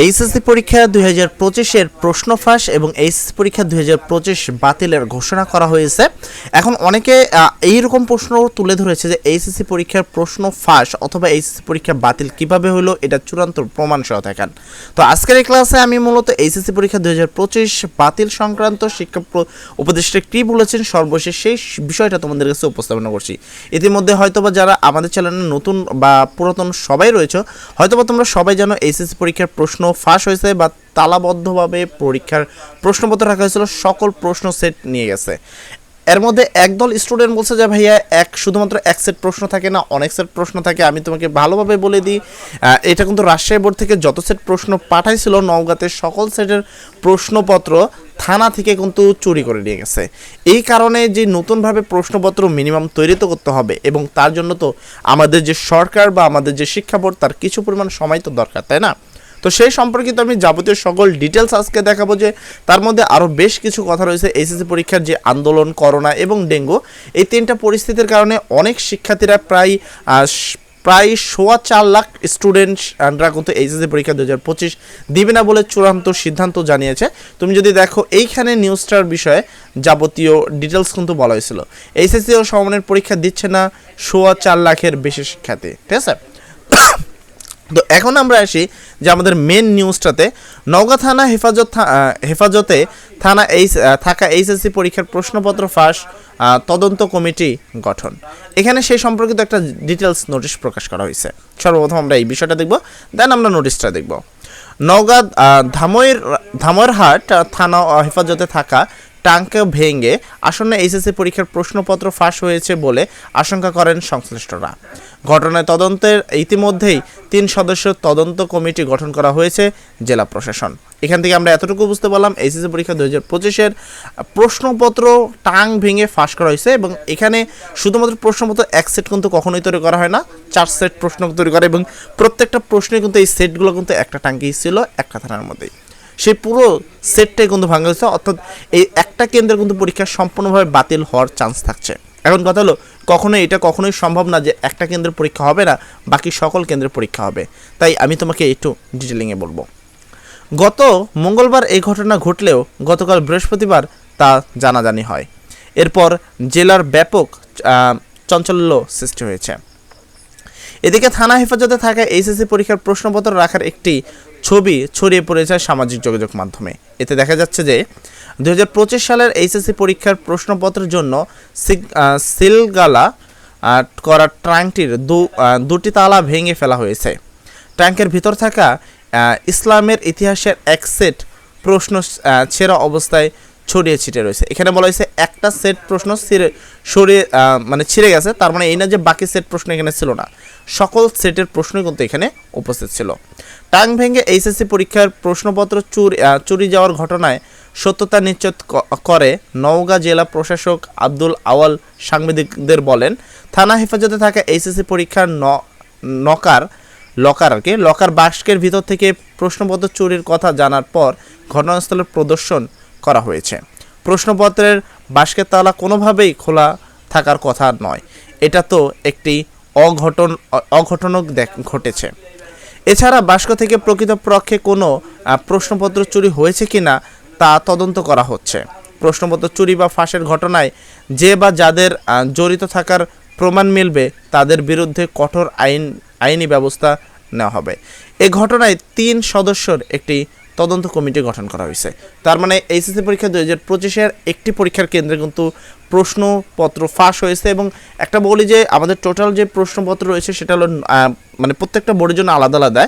HSC পরীক্ষা দুই হাজার পঁচিশের প্রশ্ন ফাঁস এবং এইচএসসি পরীক্ষা দুই হাজার পঁচিশ বাতিলের ঘোষণা করা হয়েছে। এখন অনেকে এইরকম প্রশ্ন তুলে ধরেছে যে এইচএসসি পরীক্ষার প্রশ্ন ফাঁস অথবা এইচএসসি পরীক্ষা বাতিল কীভাবে হলো, এটা চূড়ান্ত প্রমাণ সহ থাকেন তো আজকের এই ক্লাসে আমি মূলত এইচএসসি পরীক্ষা দুই হাজার পঁচিশ বাতিল সংক্রান্ত শিক্ষা উপদেষ্টা কী বলেছেন, সর্বশেষ সেই বিষয়টা তোমাদের কাছে উপস্থাপনা করছি। ইতিমধ্যে হয়তোবা যারা আমাদের চ্যানেলে নতুন বা পুরাতন সবাই রয়েছে, হয়তোবা তোমরা সবাই জানো এইচএসসি পরীক্ষার প্রশ্ন ফাঁস হয়েছে বা তালাবদ্ধভাবে পরীক্ষার প্রশ্নপত্র রাখা হয়েছিল, সকল প্রশ্ন সেট নিয়ে গেছে। এর মধ্যে একদল স্টুডেন্ট বলছে যে, ভাইয়া, এক, শুধুমাত্র এক সেট প্রশ্ন থাকে না, অনেক সেট প্রশ্ন থাকে, আমি তোমাকে ভালোভাবে বলে দিই। এটা কিন্তু রাজশাহী বোর্ড থেকে যত সেট প্রশ্ন পাঠাইছিল, নওগাঁতে সকল সেটের প্রশ্নপত্র থানা থেকে কিন্তু চুরি করে নিয়ে গেছে। এই কারণে যে নতুনভাবে প্রশ্নপত্র মিনিমাম তৈরি তো করতে হবে এবং তার জন্য তো আমাদের যে সরকার বা আমাদের যে শিক্ষা বোর্ড, তার কিছু পরিমাণ সময় তো দরকার, তাই না? তো সেই সম্পর্কিত আমি যাবতীয় সকল ডিটেলস আজকে দেখাবো যে তার মধ্যে আরও বেশ কিছু কথা রয়েছে এইচএসসি পরীক্ষার যে আন্দোলন, করোনা এবং ডেঙ্গু, এই তিনটা পরিস্থিতির কারণে অনেক শিক্ষার্থীরা প্রায় প্রায় সোয়া চার লাখ স্টুডেন্টরা কিন্তু এইচএসসি পরীক্ষা দু হাজার পঁচিশ দিবে না বলে চূড়ান্ত সিদ্ধান্ত জানিয়েছে। তুমি যদি দেখো এইখানে নিউজটার বিষয়ে যাবতীয় ডিটেলস কিন্তু বলা হয়েছিল। এইচএসসি ও সমমানের পরীক্ষা দিচ্ছে না, সোয়া চার লাখের বেশি শিক্ষার্থী। ঠিক আছে? তো এখন আমরা আসি যে আমাদের মেন নিউজটাতে নওগাঁ থানা হেফাজত হেফাজতে থানা এইচ থাকা এইচএসসি পরীক্ষার প্রশ্নপত্র ফাঁস তদন্ত কমিটি গঠন। এখানে সেই সম্পর্কিত একটা ডিটেলস নোটিশ প্রকাশ করা হয়েছে। সর্বপ্রথম আমরা এই বিষয়টা দেখব দেন আমরা নোটিশটা দেখব। নওগাঁ ধামইর ধামইরহাট থানা হেফাজতে থাকা টাঙ্ক ভেঙে আসন্ন এইচএসসি পরীক্ষার প্রশ্নপত্র ফাঁস হয়েছে বলে আশঙ্কা করেন সংশ্লিষ্টরা। ঘটনায় তদন্তের ইতিমধ্যেই তিন সদস্য তদন্ত কমিটি গঠন করা হয়েছে জেলা প্রশাসন। এখান থেকে আমরা এতটুকু বুঝতে পারলাম এইচএসসি পরীক্ষা দু হাজার পঁচিশের প্রশ্নপত্র টাং ভেঙে ফাঁস করা হয়েছে এবং এখানে শুধুমাত্র প্রশ্নপত্র এক সেট কিন্তু কখনোই তৈরি করা হয় না, চার সেট প্রশ্ন তৈরি করা এবং প্রত্যেকটা প্রশ্নে কিন্তু এই সেটগুলো কিন্তু একটা টাঙ্কি ছিল, একটা থানার মধ্যেই। সেই পুরো সেটটাই কিন্তু ভাঙা হয়েছে, অর্থাৎ এই একটা কেন্দ্রে কিন্তু পরীক্ষা সম্পূর্ণভাবে বাতিল হওয়ার চান্স থাকছে। এখন কথা হলো, কখনোই এটা কখনোই সম্ভব না যে একটা কেন্দ্রের পরীক্ষা হবে না, বাকি সকল কেন্দ্রের পরীক্ষা হবে। তাই আমি তোমাকে একটু ডিটেলিংয়ে বলব। গত মঙ্গলবার এই ঘটনা ঘটলেও গতকাল বৃহস্পতিবার তা জানাজানি হয়। এরপর জেলার ব্যাপক চাঞ্চল্য সৃষ্টি হয়েছে। এদিকে থানা হেফাজতে থাকা এইচএসসি পরীক্ষার প্রশ্নপত্র রাখার একটি ছবি ছড়িয়ে পড়েছে সামাজিক যোগাযোগ মাধ্যমে। এতে দেখা যাচ্ছে যে দু হাজার পঁচিশ সালের এইচএসসি পরীক্ষার প্রশ্নপত্রের জন্য সিলগালা করা ট্রাঙ্কটির দু দুটি তালা ভেঙে ফেলা হয়েছে। ট্যাঙ্কের ভিতর থাকা ইসলামের ইতিহাসের এক সেট প্রশ্ন ছেঁড়া অবস্থায় ছড়িয়ে ছিটিয়ে রয়েছে। এখানে বলা হয়েছে, একটা সেট প্রশ্ন ছিঁড়ে, সরিয়ে মানে ছিঁড়ে গেছে, তার মানে এই না যে বাকি সেট প্রশ্ন এখানে ছিল না। সকল সেটের প্রশ্নই কিন্তু এখানে উপস্থিত ছিল। টাং ভেঙে এইচএসসি পরীক্ষার প্রশ্নপত্র চুরি চুরি যাওয়ার ঘটনায় সত্যতা নিশ্চিত করে নওগাঁ জেলা প্রশাসক আব্দুল আওয়াল সাংবাদিকদের বলেন, থানা হেফাজতে থাকা এইচএসসি পরীক্ষার নকার, লকার আর কি লকার বাস্কের ভিতর থেকে প্রশ্নপত্র চুরির কথা জানার পর ঘটনাস্থলে প্রদর্শন করা হয়েছে। প্রশ্নপত্রের বাস্কের তালা কোনোভাবেই খোলা থাকার কথা নয়। এটা তো একটি অঘটন, অঘটনক দেখ- ঘটেছে। এছাড়া বাস্ক থেকে প্রকৃতপক্ষে কোনো প্রশ্নপত্র চুরি হয়েছে কি না তা তদন্ত করা হচ্ছে। প্রশ্নপত্র চুরি বা ফাঁসের ঘটনায় যে বা যাদের জড়িত থাকার প্রমাণ মিলবে তাদের বিরুদ্ধে কঠোর আইন, আইনি ব্যবস্থা নেওয়া হবে। এ ঘটনায় তিন সদস্যর একটি তদন্ত কমিটি গঠন করা হয়েছে। তার মানে এইচএসসি পরীক্ষা দুই হাজার পঁচিশের একটি পরীক্ষার কেন্দ্রে কিন্তু প্রশ্নপত্র ফাঁস হয়েছে এবং একটা বলি যে আমাদের টোটাল যে প্রশ্নপত্র রয়েছে সেটা হলো মানে প্রত্যেকটা বোর্ডের জন্য আলাদা আলাদা।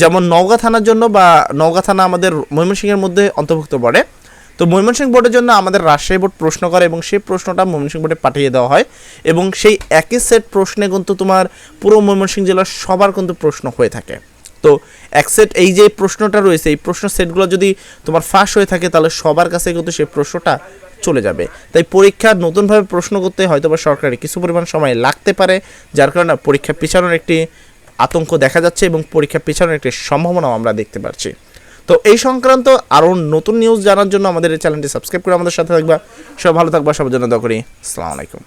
যেমন নওগাঁ থানার জন্য বা নওগাঁ থানা আমাদের ময়মনসিংহের মধ্যে অন্তর্ভুক্ত পড়ে তো ময়মনসিংহ বোর্ডের জন্য আমাদের রাজশাহী বোর্ড প্রশ্ন করে এবং সেই প্রশ্নটা ময়মনসিংহ বোর্ডে পাঠিয়ে দেওয়া হয় এবং সেই একই সেট প্রশ্নে কিন্তু তোমার পুরো ময়মনসিংহ জেলার সবার কিন্তু প্রশ্ন হয়ে থাকে। তো এক এই যে প্রশ্নটা রয়েছে, এই প্রশ্ন সেটগুলো যদি তোমার ফাঁস হয়ে থাকে, তাহলে সবার কাছে কিন্তু সেই প্রশ্নটা চলে যাবে। তাই পরীক্ষা নতুনভাবে প্রশ্ন করতে হয়তো বা সরকারের কিছু পরিমাণ সময় লাগতে পারে, যার কারণে পরীক্ষা পিছানোর একটি আতঙ্ক দেখা যাচ্ছে এবং পরীক্ষা পিছানোর একটি সম্ভাবনাও আমরা দেখতে পাচ্ছি। তো এই সংক্রান্ত আরও নতুন নিউজ জানার জন্য আমাদের এই চ্যানেলটি সাবস্ক্রাইব করে আমাদের সাথে থাকবা। সব ভালো থাকবা, সবার জন্য দোয়া করি। আসসালামু আলাইকুম।